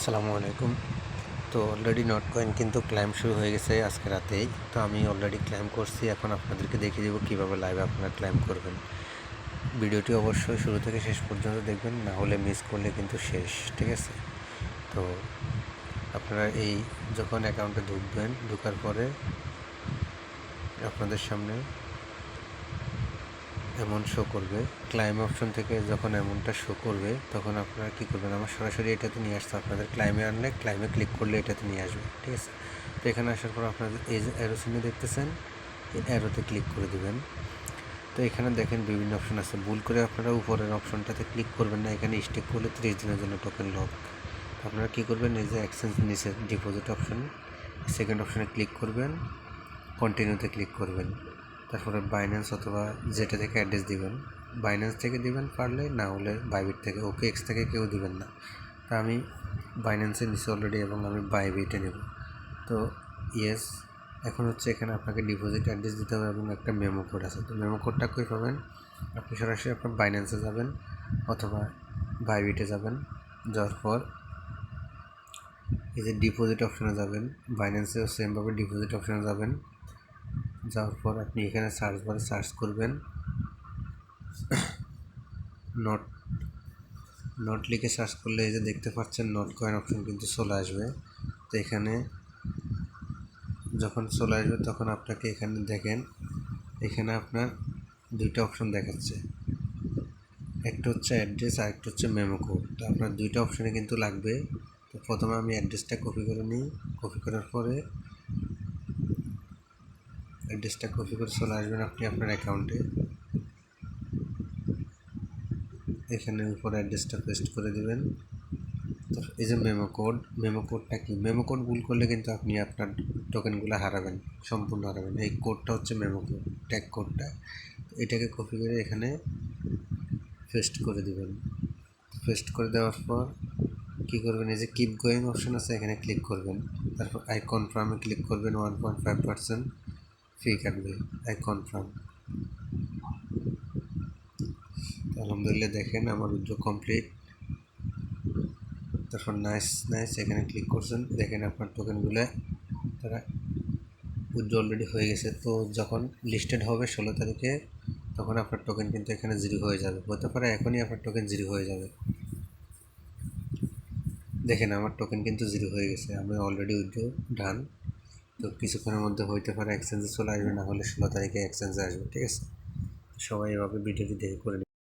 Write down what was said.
আসসালামু আলাইকুম। তো অলরেডি নট কয়েন কিন্তু ক্লাইম শুরু হয়ে গেছে আজকে রাতেই। তো আমি অলরেডি ক্লাইম করছি, এখন আপনাদেরকে দেখিয়ে দেবো কীভাবে লাইভে আপনারা ক্লাইম করবেন। ভিডিওটি অবশ্যই শুরু থেকে শেষ পর্যন্ত দেখবেন, না হলে মিস করলে কিন্তু শেষ, ঠিক আছে? তো আপনারা এই যখন অ্যাকাউন্টে ঢুকবেন, ঢুকার পরে আপনাদের সামনে অ্যামাউন্ট শো করবে। ক্লাইম অপশন থেকে যখন অ্যামাউন্টটা শো করবে, তখন আপনারা কী করবেন? আমার সরাসরি এটাতে নিয়ে আসতে আপনাদের ক্লাইমে আনলে ক্লাইমে ক্লিক করলে এটাতে নিয়ে আসবে। ঠিক আছে? তো এখানে আসার পর আপনাদের এই যে অ্যারো চিহ্ন দেখতেছেন অ্যারোতে ক্লিক করে দেবেন। তো এখানে দেখেন বিভিন্ন অপশন আছে। ভুল করে আপনারা উপরের অপশনটাতে ক্লিক করবেন না। এখানে স্টেক করলে ত্রিশ দিনের জন্য টোকেন লক আপনারা কী করবেন? এই যে এক্সচেঞ্জ নিচে ডিপোজিট অপশন সেকেন্ড অপশনে ক্লিক করবেন কন্টিনিউতে ক্লিক করবেন। তারপরে বাইন্যান্স অথবা যেটা থেকে অ্যাড্রেস দিবেন। বাইন্যান্স থেকে দিবেন পারলে, না হলে বাইবিট থেকে ওকে এক্স থেকে কেউ দিবেন না। তা আমি বাইন্যান্সে নিচ্ছি অলরেডি এবং আমি বাইবিটে নেব। তো ইয়েস এখন হচ্ছে এখানে আপনাকে ডিপোজিট অ্যাড্রেস দিতে হবে এবং একটা মেমো কোড আছে। তো মেমো কোডটা কই পাবেন? আপনি সরাসরি আপনার বাইন্যান্সে যাবেন অথবা বাইবিটে যাবেন। যাওয়ার পর এই যে ডিপোজিট অপশানে যাবেন। বাইন্যান্সেও সেমভাবে ডিপোজিট অপশানে যাবেন। যাওয়ার পর আপনি এখানে সার্চ বারে সার্চ করবেন। নট নট লিখে সার্চ করলে এই যে দেখতে পাচ্ছেন নট কয়েন অপশন কিন্তু চলে আসবে। তো এখানে যখন চলে আসবে তখন আপনাকে এখানে দেখেন, এখানে আপনার দুইটা অপশন দেখাচ্ছে। একটা হচ্ছে অ্যাড্রেস আর একটা হচ্ছে মেমো কোড তো আপনার দুইটা অপশনে কিন্তু লাগবে। তো প্রথমে আমি অ্যাড্রেসটা কপি করে নিই। কপি করার পরে অ্যাড্রেসটা কপি করে চলে আসবেন আপনি আপনার অ্যাকাউন্টে। এখানে উপরে অ্যাড্রেসটা পেস্ট করে দেবেন। তো এই যে মেমো কোড, মেমো কোডটা কি? মেমো কোড ভুল করলে কিন্তু আপনি আপনার টোকেনগুলো হারাবেন, সম্পূর্ণ হারাবেন। এই কোডটা হচ্ছে মেমো কোড ট্যাগ কোডটা। এটাকে কপি করে এখানে পেস্ট করে দেবেন। পেস্ট করে দেওয়ার পর কী করবেন? এই যে কিপ গোয়িং অপশন আছে, এখানে ক্লিক করবেন। তারপর আই কনফার্মে ক্লিক করবেন one point five percent fee কাটবে আই কনফার্ম আলহামদুলিল্লাহ দেখেন আমার উদ্যোগ কমপ্লিট তারপর নাইস নাইস এখানে ক্লিক করছেন। দেখেন আপনার টোকেনগুলো তারা উইড্রো অলরেডি হয়ে গেছে। তো যখন লিস্টেড হবে ষোলো তারিখে, তখন আপনার টোকেন কিন্তু এখানে জিরো হয়ে যাবে। হতে পারে এখনই আপনার টোকেন জিরো হয়ে যাবে। দেখেন আমার টোকেন কিন্তু জিরো হয়ে গেছে। আমি অলরেডি উইড্রো ডান তো কিছুক্ষণের মধ্যে হইতে পারে এক্সচেঞ্জে চলে আসবে, না হলে ষোলো তারিখে এক্সচেঞ্জে আসবে, ঠিক আছে? সবাই এভাবে ভিডিওটি দেখে করে